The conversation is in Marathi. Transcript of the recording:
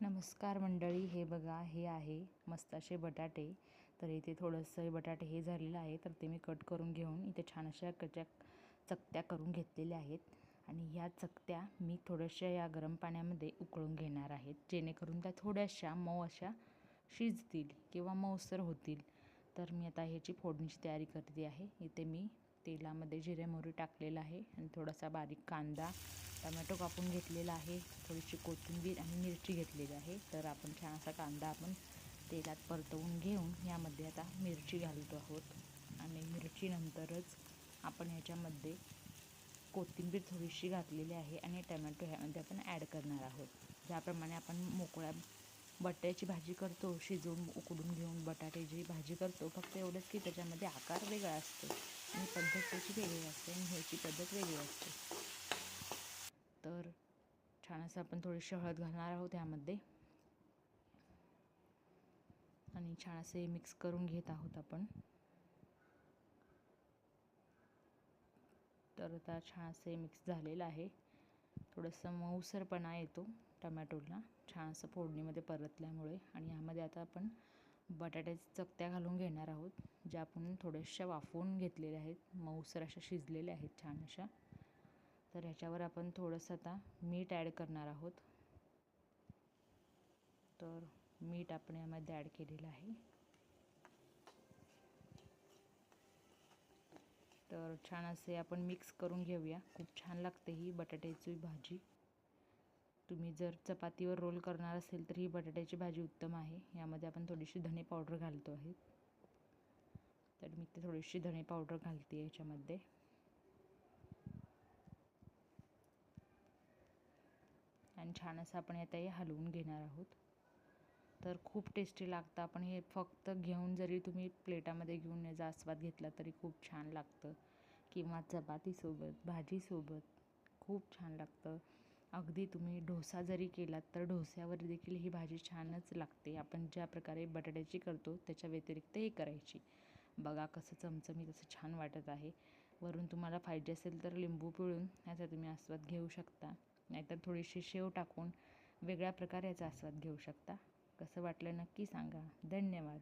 नमस्कार मंडळी हे बघा हे आहे मस्त असे बटाटे. तर इथे थोडंसं बटाटे हे झालेलं आहे तर ते मी कट करून घेऊन इथे छान अशा कच्या चकत्या करून घेतलेल्या आहेत. आणि ह्या चकत्या मी थोड्याशा या गरम पाण्यामध्ये उकळून घेणार आहेत जेणेकरून त्या थोड्याशा मऊ अशा शिजतील किंवा मऊसर होतील. तर मी आता ह्याची फोडणीची तयारी करते आहे. इथे मी तेलामध्ये जिरे मोहरी टाकलेलं आहे आणि थोडासा बारीक कांदा टमॅटो कापून घेतलेला आहे. थोडीशी कोथिंबीर आणि मिरची घेतलेली आहे. तर आपण छान असा कांदा आपण तेलात परतवून घेऊन यामध्ये आता मिरची घालतो आहोत. आणि मिरचीनंतरच आपण ह्याच्यामध्ये कोथिंबीर थोडीशी घातलेली आहे आणि टमॅटो ह्यामध्ये आपण ॲड करणार आहोत. ज्याप्रमाणे आपण मोकळ्या बटाट्याची भाजी करतो शिजवून उकडून घेऊन बटाट्याची भाजी करतो फक्त एवढंच की त्याच्यामध्ये आकार वेगळा असतो आणि पद्धत त्याची वेगळी असते आणि ह्याची पद्धत वेगळी असते. तर छान असं आपण थोडीशी हळद घालणार आहोत यामध्ये. आणि छान असे मिक्स करून घेत आहोत आपण. तर आता छान असे मिक्स झालेलं आहे. थोडंसं मऊसरपणा येतो टमॅटोला. छान असं फोडणीमध्ये परतल्यामुळे. आणि यामध्ये आता आपण बटाट्याच्या चकत्या घालून घेणार आहोत. ज्या आपण थोड्याशा वाफवून घेतलेल्या आहेत. मऊसर अशा शिजलेल्या आहेत छान अशा. तर ह्याच्यावर आपण थोडंसं आता मीठ ॲड करणार आहोत. तर मीठ आपण यामध्ये ॲड केलेलं आहे. तर छान असे आपण मिक्स करून घेऊया. खूप छान लागते ही बटाट्याची भाजी. तुम्ही जर चपातीवर रोल करणार असेल तर ही बटाट्याची भाजी उत्तम आहे. यामध्ये आपण थोडीशी धणे पावडर घालतो आहे. तर मी ते थोडीशी धणे पावडर घालते याच्यामध्ये. आणि छान असं आपण आता हे हलवून घेणार आहोत. तर खूप टेस्टी लागतं. आपण हे फक्त घेऊन जरी तुम्ही प्लेटामध्ये घेऊन याचा आस्वाद घेतला तरी खूप छान लागतं. किंवा चपातीसोबत भाजीसोबत खूप छान लागतं. अगदी तुम्ही डोसा जरी केलात तर डोस्यावर देखील ही भाजी छानच लागते. आपण ज्या प्रकारे बटाट्याची करतो त्याच्या व्यतिरिक्त हे करायची. बघा कसं चमचमीत असं छान वाटत आहे. वरून तुम्हाला पाहिजे असेल तर लिंबू पिळून याचा तुम्ही आस्वाद घेऊ शकता. नाहीतर थोडीशी शेव टाकून वेगळ्या प्रकारे याचा आस्वाद घेऊ शकता. कसं वाटलं नक्की सांगा. धन्यवाद.